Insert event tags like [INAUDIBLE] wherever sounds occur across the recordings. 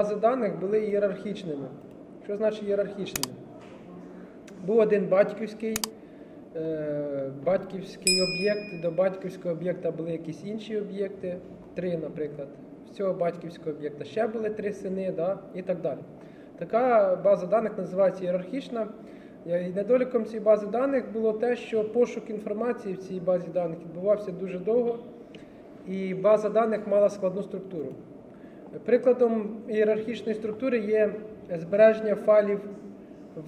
Бази даних були ієрархічними. Що значить ієрархічними? Був один батьківський, е, батьківський об'єкт, до батьківського об'єкта були якісь інші об'єкти, три, наприклад. З цього батьківського об'єкта ще були три сини, да, і так далі. Така база даних називається ієрархічна. І недоліком цієї бази даних було те, що пошук інформації в цій базі даних відбувався дуже довго, і база даних мала складну структуру. Прикладом ієрархічної структури є збереження файлів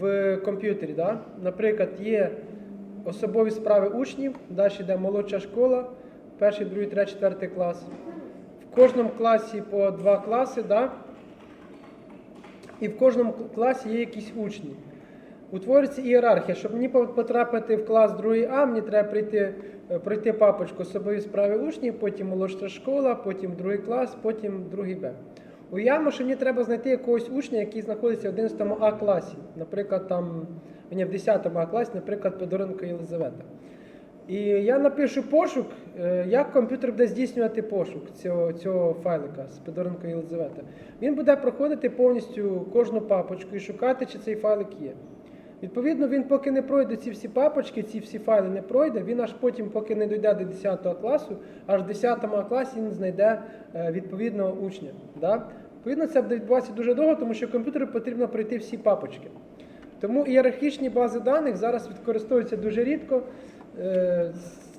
в комп'ютері. Да? Наприклад, є особові справи учнів, далі йде молодша школа, перший, другий, третій, четвертий клас. В кожному класі по два класи, да? і в кожному класі є якісь учні. Утворюється ієрархія. Щоб мені потрапити в клас 2 А, мені треба прийти, е, пройти папочку особові справи учнів, потім молодша школа, потім другий клас, потім другий Б. Уявимо, що мені треба знайти якогось учня, який знаходиться в 11 А класі, наприклад, там, ні, в 10 А класі, наприклад, Подоренко Єлизавета. І я напишу пошук, е, як комп'ютер буде здійснювати пошук цього, цього файлика з Подоренко Єлизавета. Він буде проходити повністю кожну папочку і шукати, чи цей файлик є. Відповідно, він поки не пройде ці всі папочки, ці всі файли не пройде, він аж потім, поки не дійде до 10 класу, аж в 10 класі він знайде е, відповідного учня. Да? Відповідно, це буде відбуватися дуже довго, тому що комп'ютеру потрібно пройти всі папочки. Тому ієрархічні бази даних зараз використовуються дуже рідко. Е,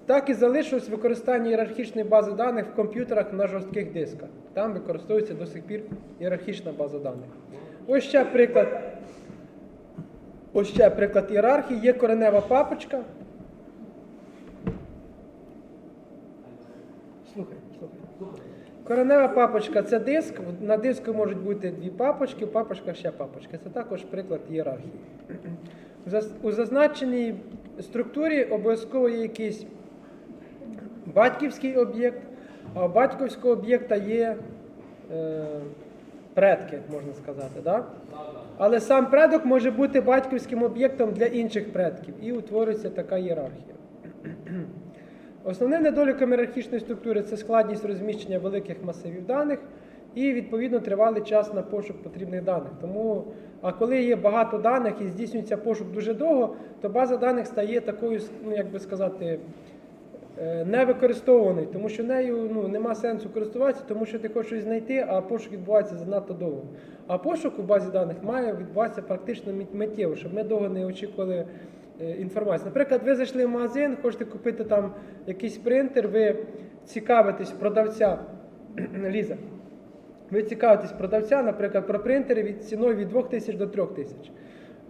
Так і залишилось використання ієрархічної бази даних в комп'ютерах на жорстких дисках. Там використовується до сих пір ієрархічна база даних. Ось ще приклад. Ось ще приклад ієрархії. Є коренева папочка. Слухай, слухай. Коренева папочка це диск. На диску можуть бути дві папочки, в папочках ще папочка. Це також приклад ієрархії. У зазначеній структурі обов'язково є якийсь батьківський об'єкт, а у батьківського об'єкта є е, предки, можна сказати. Да? Але сам предок може бути батьківським об'єктом для інших предків і утворюється така ієрархія. [CLEARS THROAT] Основним недоліком ієрархічної структури це складність розміщення великих масивів даних і відповідно тривалий час на пошук потрібних даних. Тому, а коли є багато даних і здійснюється пошук дуже довго, то база даних стає такою, ну як би сказати, не використовуваний, тому що нею ну, нема сенсу користуватися, тому що ти хочеш щось знайти, а пошук відбувається занадто довго. А пошук у базі даних має відбуватися практично миттєво, щоб ми довго не очікували е, інформації. Наприклад, ви зайшли в магазин, хочете купити там якийсь принтер, ви цікавитесь продавця [CLEARS THROAT] Ліза. Ви цікавитесь продавця, наприклад, про принтери від ціною від 2 тисяч до 3 тисяч.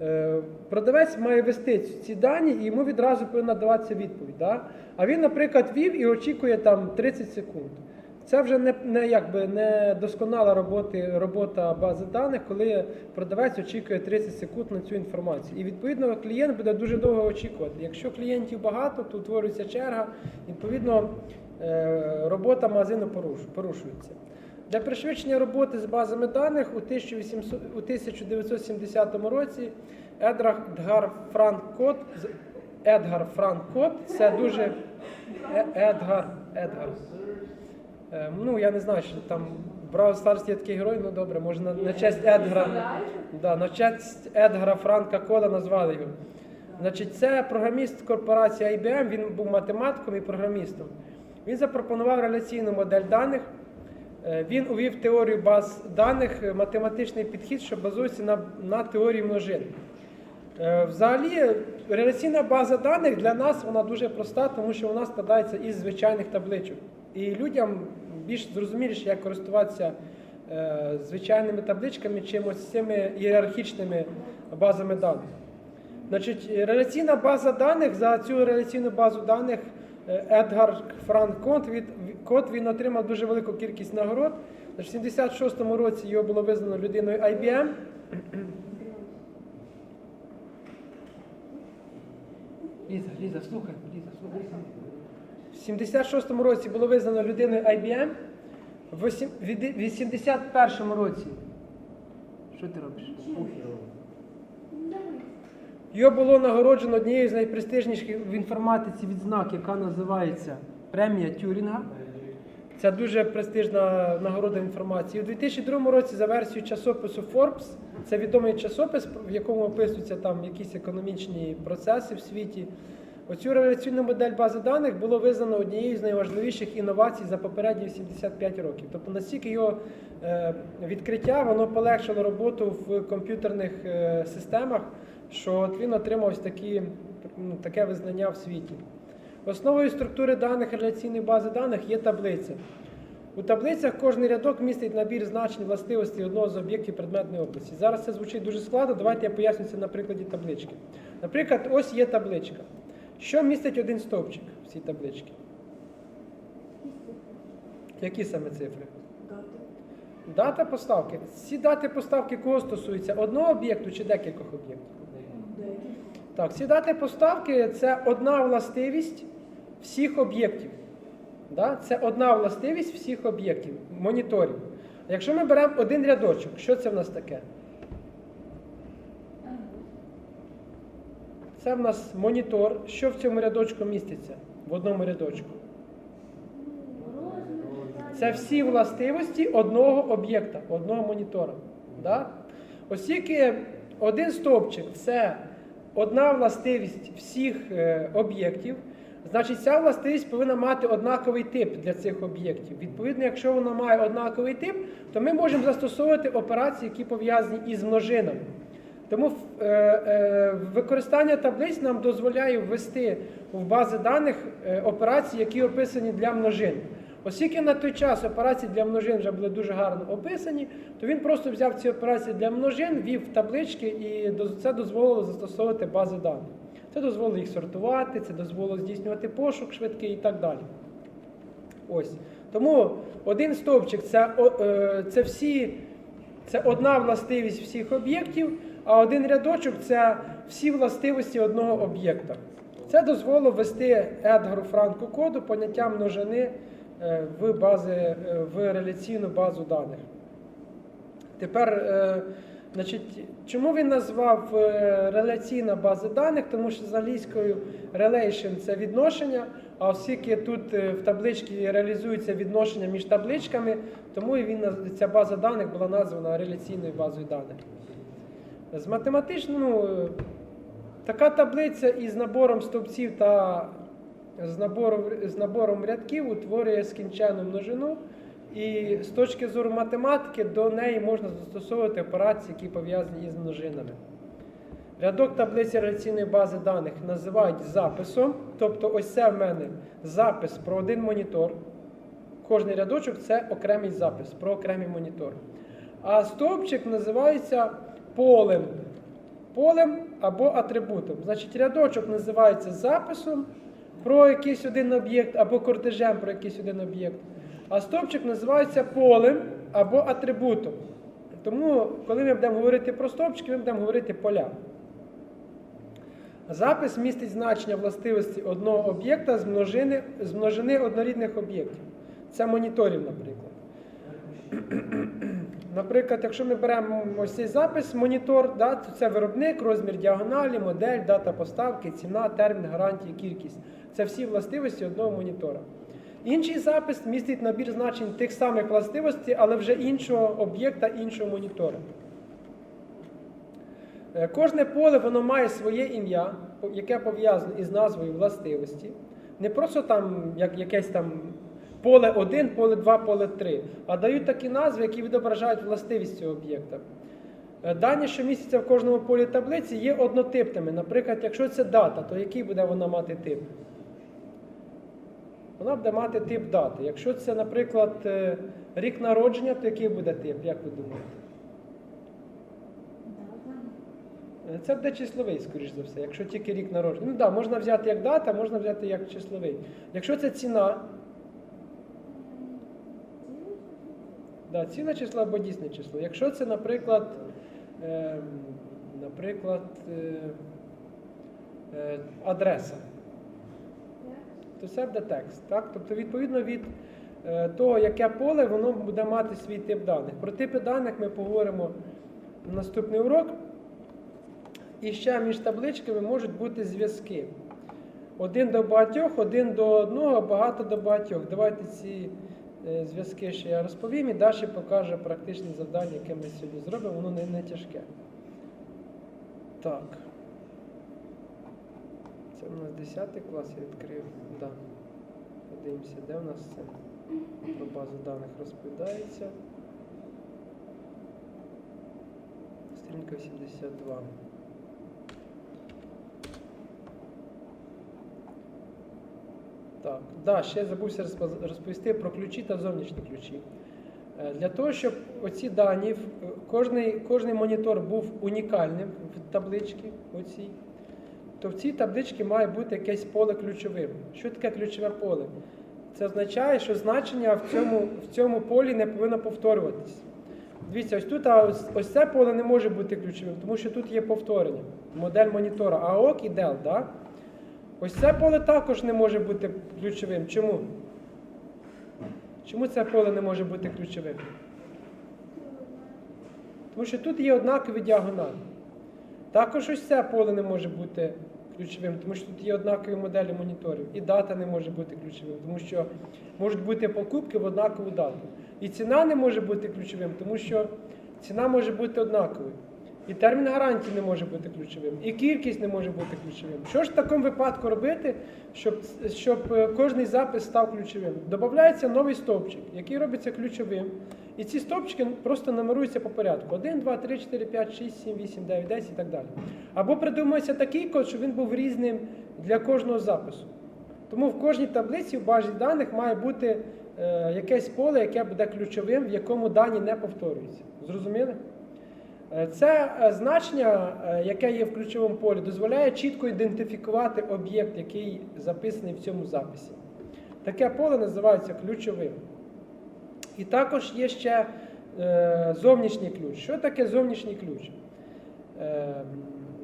Е, Продавець має вести ці дані і йому відразу повинна даватися відповідь. Да? А він, наприклад, вів і очікує там 30 секунд. Це вже не, не, якби, не досконала роботи, робота бази даних, коли продавець очікує 30 секунд на цю інформацію. І відповідно клієнт буде дуже довго очікувати. Якщо клієнтів багато, то утворюється черга, відповідно е, робота магазину порушується. Для пришвидшення роботи з базами даних у 1800 1970 році Едгар Франк Кот Едгар Франк Кот це дуже Е- Едгар Едгар. Е, Ну, я не знаю, що там в Браwl Stars є такий герой, ну добре, може на, на честь Едгара. Да, на честь Едгара Франка Кода назвали його. Значить, це програміст корпорації IBM, він був математиком і програмістом. Він запропонував реляційну модель даних. Е, Він увів теорію баз даних, е, математичний підхід, що базується на, на теорії множин. Е, Взагалі, реляційна база даних для нас вона дуже проста, тому що вона складається із звичайних табличок. І людям більш зрозуміліше, як користуватися звичайними табличками, чим ось цими ієрархічними базами даних. Значить, реляційна база даних за цю реляційну базу даних Едгар Франк Кот, від, Кот він отримав дуже велику кількість нагород. В 76-му році його було визнано людиною IBM. Ліза, Ліза, слухай, Ліза, слухай. В 76-му році було визнано людиною IBM. В в 81-му році. Що ти робиш? Його було нагороджено однією з найпрестижніших в інформатиці відзнак, яка називається премія Тюрінга. Це дуже престижна нагорода інформації. У 2002 році за версією часопису Forbes, це відомий часопис, в якому описуються там якісь економічні процеси в світі. Оцю реляційну модель бази даних було визнано однією з найважливіших інновацій за попередні 75 років. Тобто настільки його е, відкриття воно полегшило роботу в комп'ютерних е, системах, що от він отримав ось такі, ну, таке визнання в світі. Основою структури даних реляційної бази даних є таблиця. У таблицях кожний рядок містить набір значень властивостей одного з об'єктів предметної області. Зараз це звучить дуже складно. Давайте я поясню це на прикладі таблички. Наприклад, ось є табличка. Що містить один стовпчик в цій табличці? Які саме цифри? Дата поставки. Ці дати поставки кого стосуються? Одного об'єкту чи декількох об'єктів? Так, ці дати поставки це одна властивість всіх об'єктів. Да? Це одна властивість всіх об'єктів, моніторів. Якщо ми беремо один рядочок, що це в нас таке? Це в нас монітор. Що в цьому рядочку міститься? В одному рядочку. Це всі властивості одного об'єкта, одного монітора. Да? Оскільки один стовпчик це одна властивість всіх е, об'єктів, значить ця властивість повинна мати однаковий тип для цих об'єктів. Відповідно, якщо вона має однаковий тип, то ми можемо застосовувати операції, які пов'язані із множинами. Тому е, е, використання таблиць нам дозволяє ввести в бази даних операції, які описані для множин. Оскільки на той час операції для множин вже були дуже гарно описані, то він просто взяв ці операції для множин, ввів в таблички, і це дозволило застосовувати бази даних. Це дозволило їх сортувати, це дозволило здійснювати пошук швидкий і так далі. Ось. Тому один стовпчик це, е, це всі, це одна властивість всіх об'єктів, а один рядочок це всі властивості одного об'єкта. Це дозволило ввести Едгару Франку коду поняття множини в, бази, е, в реляційну базу даних. Тепер, е, значить, чому він назвав е, реляційна база даних? Тому що з англійською relation це відношення, а оскільки тут е, в табличці реалізується відношення між табличками, тому і він ця база даних була названа реляційною базою даних. З математичного, ну, е, така таблиця із набором стовпців та з набором, з набором рядків утворює скінчену множину. І з точки зору математики до неї можна застосовувати операції, які пов'язані із множинами. Рядок таблиці реляційної бази даних називають записом. Тобто, ось це в мене запис про один монітор. Кожний рядочок це окремий запис про окремий монітор. А стовпчик називається полем. Полем або атрибутом. Значить, рядочок називається записом про якийсь один об'єкт або кортежем про якийсь один об'єкт. А стовпчик називається полем або атрибутом. Тому, коли ми будемо говорити про стовпчики, ми будемо говорити поля. Запис містить значення властивості одного об'єкта з множини, з множини однорідних об'єктів. Це моніторів, наприклад. Наприклад, якщо ми беремо ось цей запис, монітор, да, то це виробник, розмір діагоналі, модель, дата поставки, ціна, термін, гарантії, кількість. Це всі властивості одного монітора. Інший запис містить набір значень тих самих властивостей, але вже іншого об'єкта, іншого монітора. Е, Кожне поле воно має своє ім'я, яке пов'язане із назвою властивості. Не просто там як, якесь там поле 1, поле 2, поле 3, а дають такі назви, які відображають властивість цього об'єкта. Е, Дані, що містяться в кожному полі таблиці, є однотипними. Наприклад, якщо це дата, то який буде вона мати тип? Вона буде мати тип дати. Якщо це, наприклад, е, рік народження, то який буде тип, як ви думаєте? Е, Це буде числовий, скоріш за все, якщо тільки рік народження. Ну так, да, можна взяти як дата, можна взяти як числовий. Якщо це ціна, да, ціле число або дійсне число. Якщо це, наприклад, е, наприклад, е, е, адреса, то це буде текст. Так? Тобто, відповідно від е, того, яке поле, воно буде мати свій тип даних. Про типи даних ми поговоримо на наступний урок. І ще між табличками можуть бути зв'язки. Один до багатьох, один до одного, багато до багатьох. Давайте ці зв'язки ще я розповім і далі покажу практичні завдання, яке ми сьогодні зробимо, воно не, не тяжке. Так. Це у нас 10 клас я відкрив. Да. Подивимося, де у нас це про базу даних розповідається. Сторінка 82. Так, да, ще забувся розповісти про ключі та зовнішні ключі. Е, Для того, щоб оці дані, кожний, кожний монітор був унікальним в табличці, оцій, то в цій табличці має бути якесь поле ключовим. Що таке ключове поле? Це означає, що значення в цьому, в цьому полі не повинно повторюватись. Дивіться, ось тут а ось, ось це поле не може бути ключовим, тому що тут є повторення. Модель монітора AOC і DEL. Да? Ось це поле також не може бути ключовим. Чому? Чому це поле не може бути ключовим? Тому що тут є однакові діагоналі. Також ось це поле не може бути ключовим, тому що тут є однакові моделі моніторів. І дата не може бути ключовим, тому що можуть бути покупки в однакову дату. І ціна не може бути ключовим, тому що ціна може бути однаковою. І термін гарантії не може бути ключовим, і кількість не може бути ключовим. Що ж в такому випадку робити, щоб, щоб е, кожний запис став ключовим? Додається новий стовпчик, який робиться ключовим. І ці стовпчики просто нумеруються по порядку: 1, 2, 3, 4, 5, 6, 7, 8, 9, 10 і так далі. Або придумується такий код, щоб він був різним для кожного запису. Тому в кожній таблиці в базі даних має бути е, якесь поле, яке буде ключовим, в якому дані не повторюються. Зрозуміли? Е, Це е, значення, е, яке є в ключовому полі, дозволяє чітко ідентифікувати об'єкт, який записаний в цьому записі. Таке поле називається ключовим. І також є ще зовнішній ключ. Що таке зовнішній ключ?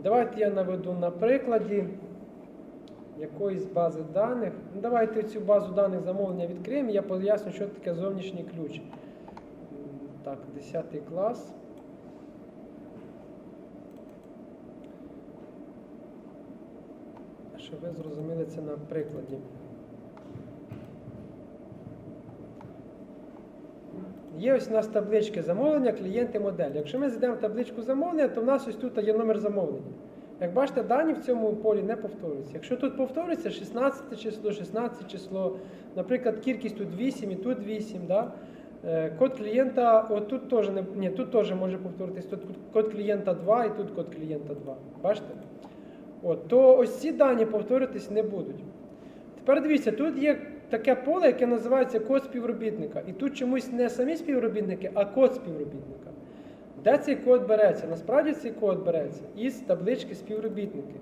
Давайте я наведу на прикладі якоїсь бази даних. Ну, Давайте цю базу даних замовлення відкриємо, і я поясню, що таке зовнішній ключ. Так, 10 клас. Щоб ви зрозуміли це на прикладі. Є ось у нас таблички замовлення, клієнти, модель. Якщо ми зайдемо в табличку замовлення, то в нас ось тут є номер замовлення. Як бачите, дані в цьому полі не повторюються. Якщо тут повторюється 16 число, 16 число, наприклад, кількість тут 8 і тут 8, да? Е, код клієнта, от тут теж не ні, тут теж може повторитись. Тут код клієнта 2 і тут код клієнта 2. Бачите? От, то ось ці дані повторитись не будуть. Тепер дивіться, тут є таке поле, яке називається код співробітника. І тут чомусь не самі співробітники, а код співробітника. Де цей код береться? Насправді цей код береться із таблички співробітники.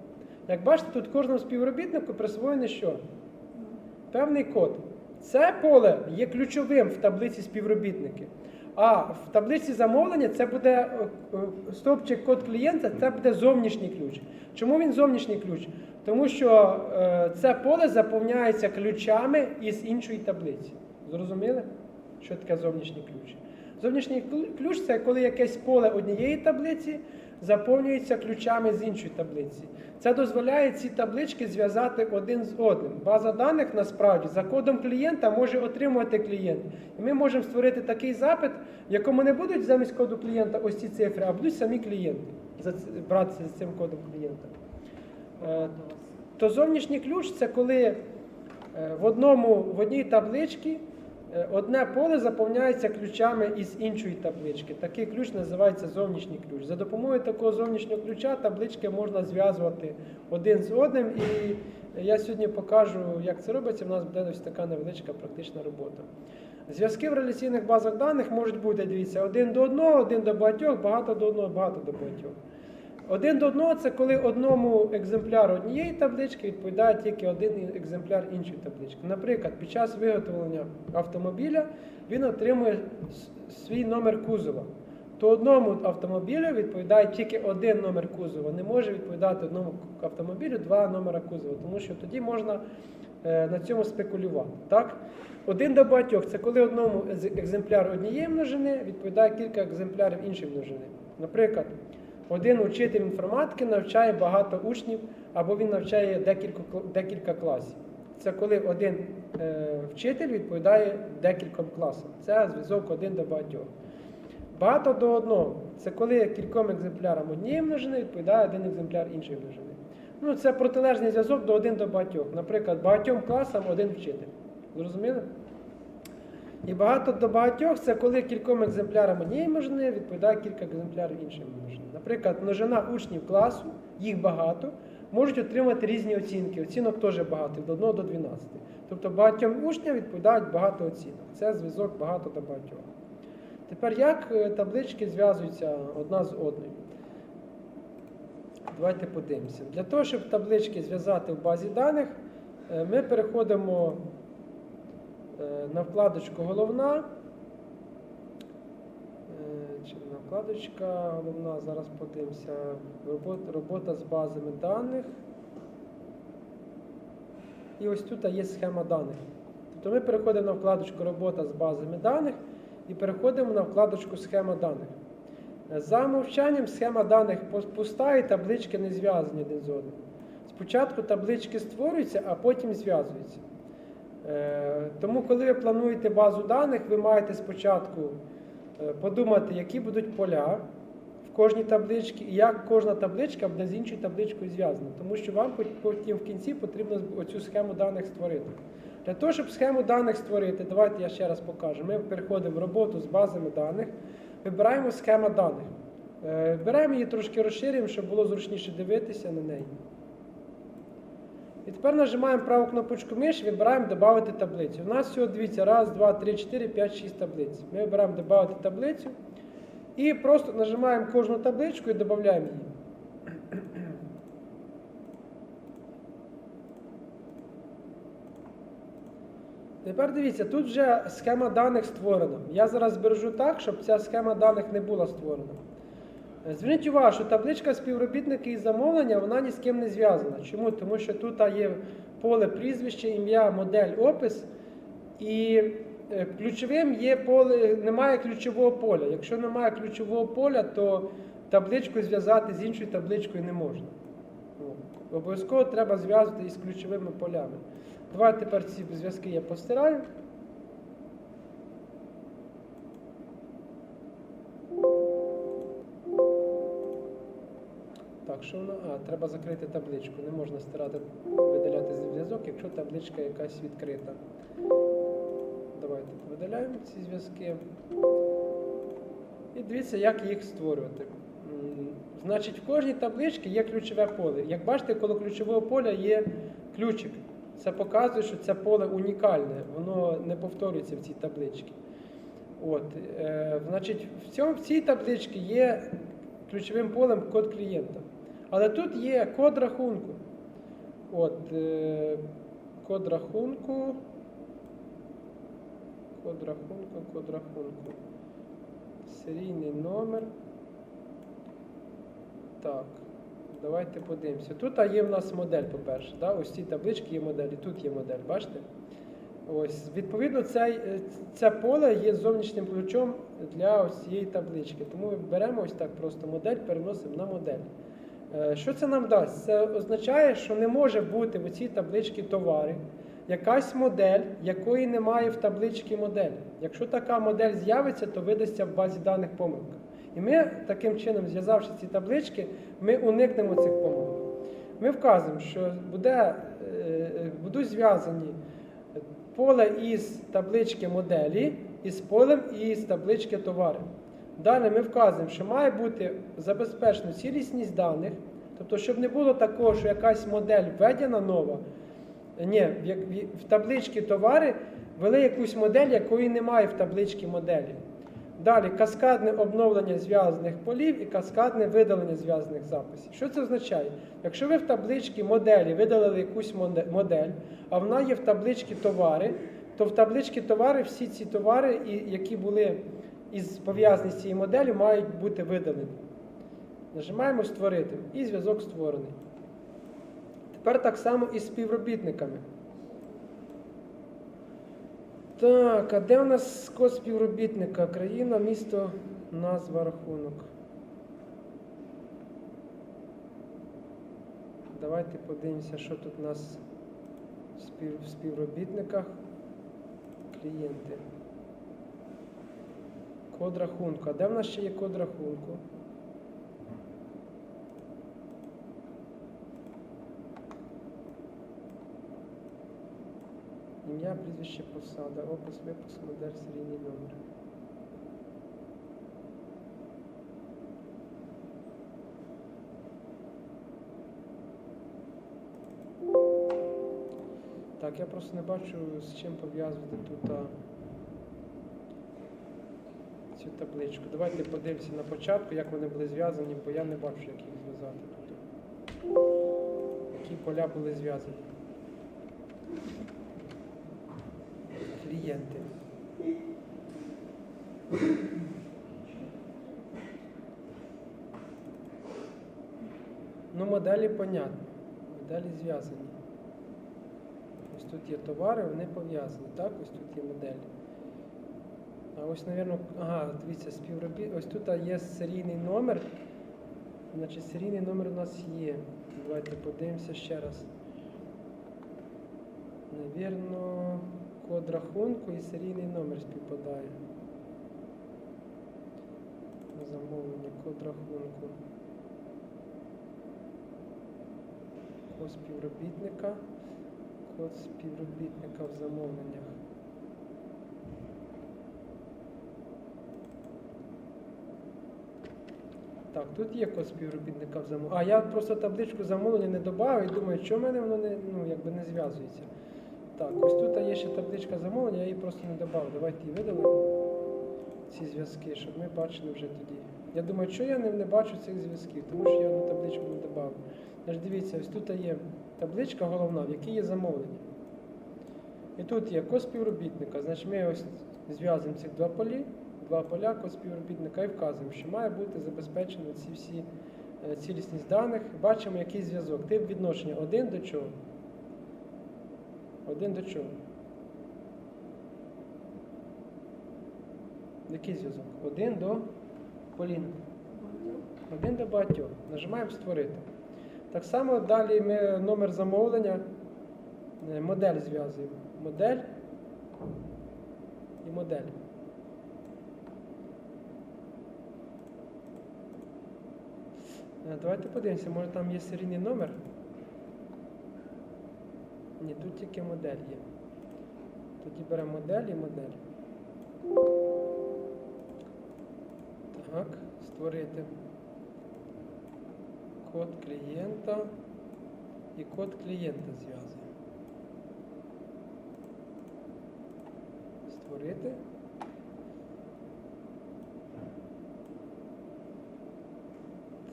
Як бачите, тут кожному співробітнику присвоєний що? Певний код. Це поле є ключовим в таблиці співробітники. А в таблиці замовлення це буде е, е, стовпчик код клієнта, це буде зовнішній ключ. Чому він зовнішній ключ? Тому що е, це поле заповняється ключами із іншої таблиці. Зрозуміли, що таке зовнішній ключ? Зовнішній ключ це коли якесь поле однієї таблиці заповнюється ключами з іншої таблиці. Це дозволяє ці таблички зв'язати один з одним. База даних насправді за кодом клієнта може отримувати клієнт. І ми можемо створити такий запит, в якому не будуть замість коду клієнта ось ці цифри, а будуть самі клієнти братися з цим кодом клієнта. Е, То зовнішній ключ це коли е, в, одному, в одній табличці одне поле заповняється ключами із іншої таблички. Такий ключ називається зовнішній ключ. За допомогою такого зовнішнього ключа таблички можна зв'язувати один з одним. І я сьогодні покажу, як це робиться. У нас буде ось така невеличка практична робота. Зв'язки в реляційних базах даних можуть бути, дивіться, один до одного, один до багатьох, багато до одного, багато до багатьох. Один до одного це коли одному екземпляру однієї таблички відповідає тільки один екземпляр іншої таблички. Наприклад, під час виготовлення автомобіля він отримує свій номер кузова. То одному автомобілю відповідає тільки один номер кузова. Не може відповідати одному автомобілю два номера кузова, тому що тоді можна е, на цьому спекулювати. Так? Один до багатьох це коли одному екземпляру однієї множини відповідає кілька екземплярів іншої множини. Наприклад, один учитель інформатики навчає багато учнів, або він навчає декілька, декілька класів. Це коли один е, вчитель відповідає декільком класам. Це зв'язок один до багатьох. Багато до одного. Це коли кільком екземплярам однієї множини відповідає один екземпляр іншої множини. Ну, це протилежний зв'язок до один до багатьох. Наприклад, багатьом класам один вчитель. Зрозуміли? І багато до багатьох це коли кільком екземплярам однієї множини відповідає кілька екземплярів іншої множини. Наприклад, множина учнів класу, їх багато, можуть отримати різні оцінки. Оцінок теж багато, від 1 до 12. Тобто багатьом учням відповідають багато оцінок. Це зв'язок багато до багатьох. Тепер як е, таблички зв'язуються одна з одною? Давайте подивимося. Для того, щоб таблички зв'язати в базі даних, е, ми переходимо на вкладочку Головна. Е, Чи на вкладочка головна, зараз подивимося. Робота, робота з базами даних. І ось тут є схема даних. Тобто ми переходимо на вкладочку Робота з базами даних і переходимо на вкладочку Схема даних. Е, За мовчанням схема даних пуста і таблички не зв'язані один з одним. Спочатку таблички створюються, а потім зв'язуються. Е, Тому, коли ви плануєте базу даних, ви маєте спочатку е, подумати, які будуть поля в кожній табличці, і як кожна табличка буде з іншою табличкою зв'язана. Тому що вам потім в кінці потрібно оцю схему даних створити. Для того, щоб схему даних створити, давайте я ще раз покажу. Ми переходимо в роботу з базами даних, вибираємо схема даних. Е, Беремо її трошки розширюємо, щоб було зручніше дивитися на неї. І тепер нажимаємо праву кнопочку миші, вибираємо Додати таблицю. У нас всього дивіться, раз, два, три, чотири, п'ять, шість таблиць. Ми вибираємо Додати таблицю і просто нажимаємо кожну табличку і додаємо її. Тепер дивіться, тут вже схема даних створена. Я зараз збережу так, щоб ця схема даних не була створена. Е, Зверніть увагу, що табличка співробітники і замовлення вона ні з ким не зв'язана. Чому? Тому що тут є поле прізвище, ім'я, модель, опис. І е, ключовим є поле, немає ключового поля. Якщо немає ключового поля, то табличку зв'язати з іншою табличкою не можна. Обов'язково треба зв'язувати із ключовими полями. Давайте тепер ці зв'язки я постираю. Так, що воно? А, треба закрити табличку. Не можна стирати, видаляти зв'язок, якщо табличка якась відкрита. Давайте видаляємо ці зв'язки. І дивіться, як їх створювати. Значить, в кожній табличці є ключове поле. Як бачите, коло ключового поля є ключик. Це показує, що це поле унікальне, воно не повторюється в цій табличці. От, е, значить, в, цьому, в цій табличці є ключовим полем код клієнта. Але тут є код рахунку. От, е, код рахунку. Код рахунку, код рахунку. Серійний номер. Так, давайте подивимося. Тут є в нас модель, по-перше. Да? Ось ці таблички є модель, і тут є модель, бачите? Ось, відповідно, цей, е, це поле є зовнішнім ключом для ось цієї таблички. Тому ми беремо ось так просто модель, переносимо на модель. Е, Що це нам дасть? Це означає, що не може бути в цій табличці товари, якась модель, якої немає в табличці модель. Якщо така модель з'явиться, то видасться в базі даних помилка. І ми таким чином, зв'язавши ці таблички, ми уникнемо цих помилок. Ми вказуємо, що буде, е, будуть зв'язані поле із таблички моделі із полем із таблички товари. Далі ми вказуємо, що має бути забезпечена цілісність даних, тобто, щоб не було такого, що якась модель введена нова. Ні, в, табличці товари ввели якусь модель, якої немає в табличці моделі. Далі каскадне обновлення зв'язаних полів і каскадне видалення зв'язаних записів. Що це означає? Якщо ви в табличці моделі видалили якусь модель, а вона є в табличці товари, то в табличці товари всі ці товари, які були із пов'язані з цією моделлю, мають бути видалені. Нажимаємо Створити і зв'язок створений. Тепер так само і з співробітниками. Так, а де у нас код співробітника? Країна, місто, назва, рахунок. Давайте подивимося, що тут у нас в співробітниках. клієнти. Код рахунку. А де в нас ще є код рахунку? Ім'я, прізвище, посада, опис, випуск, модель, серійний номер. Так, я просто не бачу, з чим пов'язувати тут цю табличку. Давайте подивимося на початку, як вони були зв'язані, бо я не бачу, як їх зв'язати тут. Які поля були зв'язані. Клієнти. Ну, моделі понятно. Моделі зв'язані. Ось тут є товари, вони пов'язані. Так, ось тут є моделі. А ось, мабуть, ага, дивіться, співробіт. Ось тут є серійний номер. Значить, серійний номер у нас є. Давайте подивимося ще раз. Навірно, код рахунку і серійний номер співпадає. Замовлення, код рахунку. Код співробітника. Код співробітника в замовленнях. Так, тут є код співробітника в замовленні. А я просто табличку замовлення не додав і думаю, що в мене воно не, ну, якби не зв'язується. Так, ось тут є ще табличка замовлення, я її просто не додав. Давайте її видалимо, ці зв'язки, щоб ми бачили вже тоді. Я думаю, що я не, не бачу цих зв'язків, тому що я одну табличку не додав. Тож дивіться, ось тут є табличка головна, в якій є замовлення. І тут є код співробітника. Значить, ми ось зв'язуємо цих два полі, два поля код співробітника і вказуємо, що має бути забезпечено ці всі е, цілісність даних. Бачимо, який зв'язок. Тип відношення один до чого. Один до чого? Який зв'язок? Один до Поліни. Один до багатьох. Нажимаємо створити. Так само далі ми номер замовлення, е, модель зв'язуємо. Модель і модель. Е, Давайте подивимося, може там є серійний номер. Ні, тут тільки модель є. Тоді беремо модель і модель. Так, створити код клієнта і код клієнта зв'язуємо. Створити.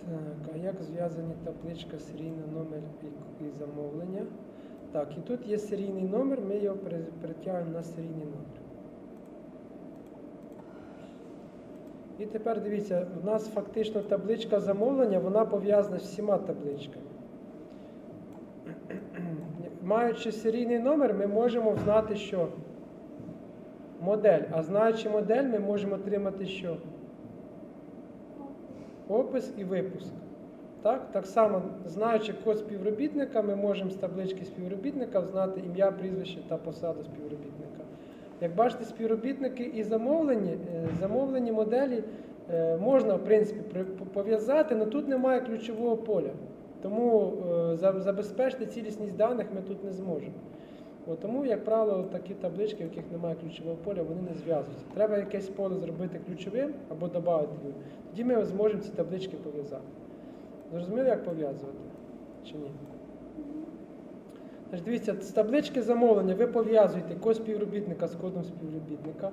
Так, а як зв'язані табличка серійний номер і, замовлення? Так, і тут є серійний номер, ми його при- притягуємо на серійний номер. І тепер дивіться, у нас фактично табличка замовлення, вона пов'язана з всіма табличками. [CLEARS THROAT] Маючи серійний номер, ми можемо знати, що модель. А знаючи модель, ми можемо отримати що? Опис і випуск. Так, так само, знаючи код співробітника, ми можемо з таблички співробітника знати ім'я, прізвище та посаду співробітника. Як бачите, співробітники і замовлені, е, замовлені моделі е, можна, в принципі, пов'язати, але тут немає ключового поля. Тому е, забезпечити цілісність даних ми тут не зможемо. От, тому, як правило, такі таблички, в яких немає ключового поля, вони не зв'язуються. Треба якесь поле зробити ключовим або додати його. Тоді ми зможемо ці таблички пов'язати. Зрозуміли, як пов'язувати? Чи ні? Значить, дивіться, з таблички замовлення ви пов'язуєте код співробітника з кодом співробітника,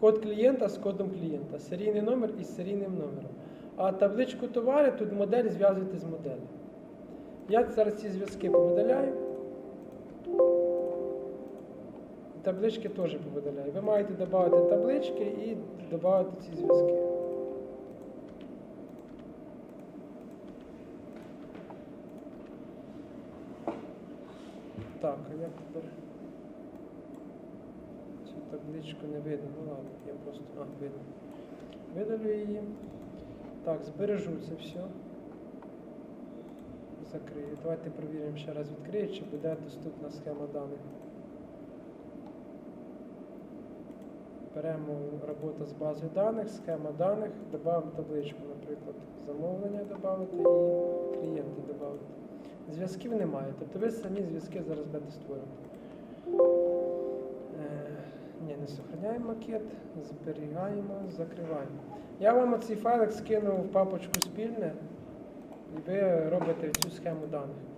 код клієнта з кодом клієнта, серійний номер із серійним номером. А табличку товарів тут модель зв'язуєте з моделлю. Я зараз ці зв'язки повидаляю. Таблички теж повидаляю. Ви маєте додати таблички і додати ці зв'язки. Так, а як тепер цю табличку не видно. Ну ладно, я просто... А, видно. Видалю її. Так, збережу це все. Закрию. Давайте перевіримо ще раз відкрию, чи буде доступна схема даних. Беремо робота з базою даних, схема даних, додамо табличку, наприклад, замовлення додати і клієнти додати. Зв'язків немає, тобто ви самі зв'язки зараз будете створювати. Е, ні, не зберігаємо макет, зберігаємо, закриваємо. Я вам оцей файлик скинув в папочку спільне, і ви робите цю схему даних.